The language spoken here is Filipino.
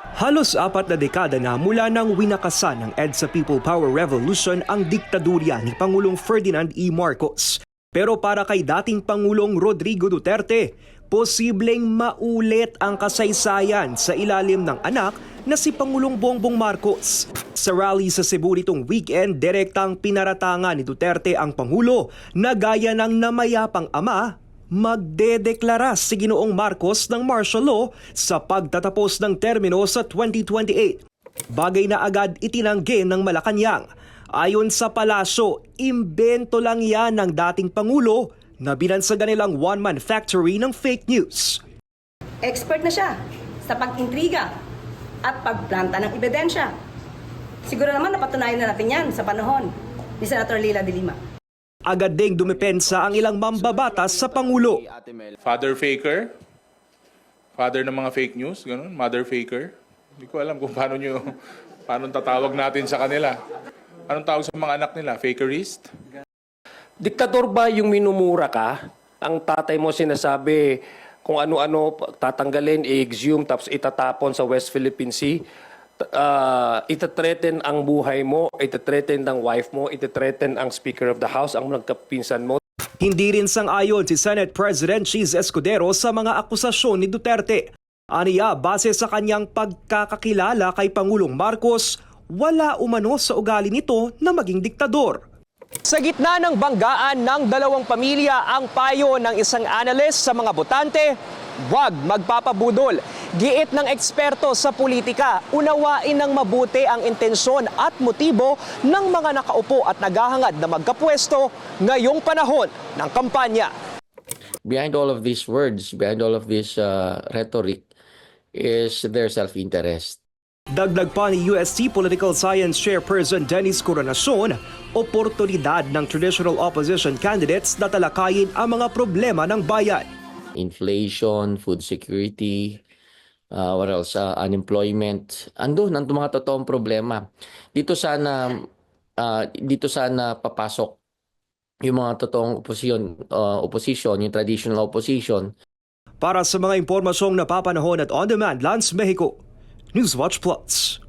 Halos apat na dekada na mula nang winakasan ng EDSA People Power Revolution ang diktadurya ni Pangulong Ferdinand E. Marcos. Pero para kay dating Pangulong Rodrigo Duterte, posibleng maulit ang kasaysayan sa ilalim ng anak na si Pangulong Bongbong Marcos. Sa rally sa Cebu nitong weekend, direktang pinaratangan ni Duterte ang Pangulo na gaya ng namayapang ama magdedeklara si Ginoong Marcos ng martial law sa pagtatapos ng termino sa 2028. Bagay na agad itinanggi ng Malacanang. Ayon sa palasyo, imbento lang yan ng dating Pangulo na binansagan nilang one-man factory ng fake news. Expert na siya sa pag-intriga at pagplanta ng ebidensya. Siguro naman napatunayan na natin yan sa panahon ni Senator Lila de Lima. Agad ding dumepensa ang ilang mambabatas sa Pangulo. Father faker? Father ng mga fake news? Ganun? Mother faker? Hindi ko alam kung paano nyo, paano tatawag natin sa kanila. Anong tawag sa mga anak nila? Fakerist? Diktador ba yung minumura ka? Ang tatay mo sinasabi kung ano-ano tatanggalin, i-exhume, tapos itatapon sa West Philippine Sea. Uh, itatreten ang buhay mo, itatreten ang wife mo, itatreten ang Speaker of the House, ang nagkapinsan mo. Hindi rin sang-ayon si Senate President Cheese Escudero sa mga akusasyon ni Duterte. Aniya, base sa kanyang pagkakakilala kay Pangulong Marcos, wala umano sa ugali nito na maging diktador. Sa gitna ng banggaan ng dalawang pamilya ang payo ng isang analyst sa mga botante, huwag magpapabudol. Giit ng eksperto sa politika, unawain ng mabuti ang intensyon at motibo ng mga nakaupo at naghahangad na magkapwesto ngayong panahon ng kampanya. behind all of these words, behind all of this uh, rhetoric, is their self-interest. Dagdag pa ni UST Political Science Chairperson Dennis Coronacion, oportunidad ng traditional opposition candidates na talakayin ang mga problema ng bayan. Inflation, food security, uh, what else, uh, unemployment. Andun, ang mga totoong problema. Dito sana, uh, dito sana papasok yung mga totoong opposition, uh, opposition, yung traditional opposition, Para sa mga impormasyong napapanahon at on-demand, Lance Mexico, Newswatch Plus.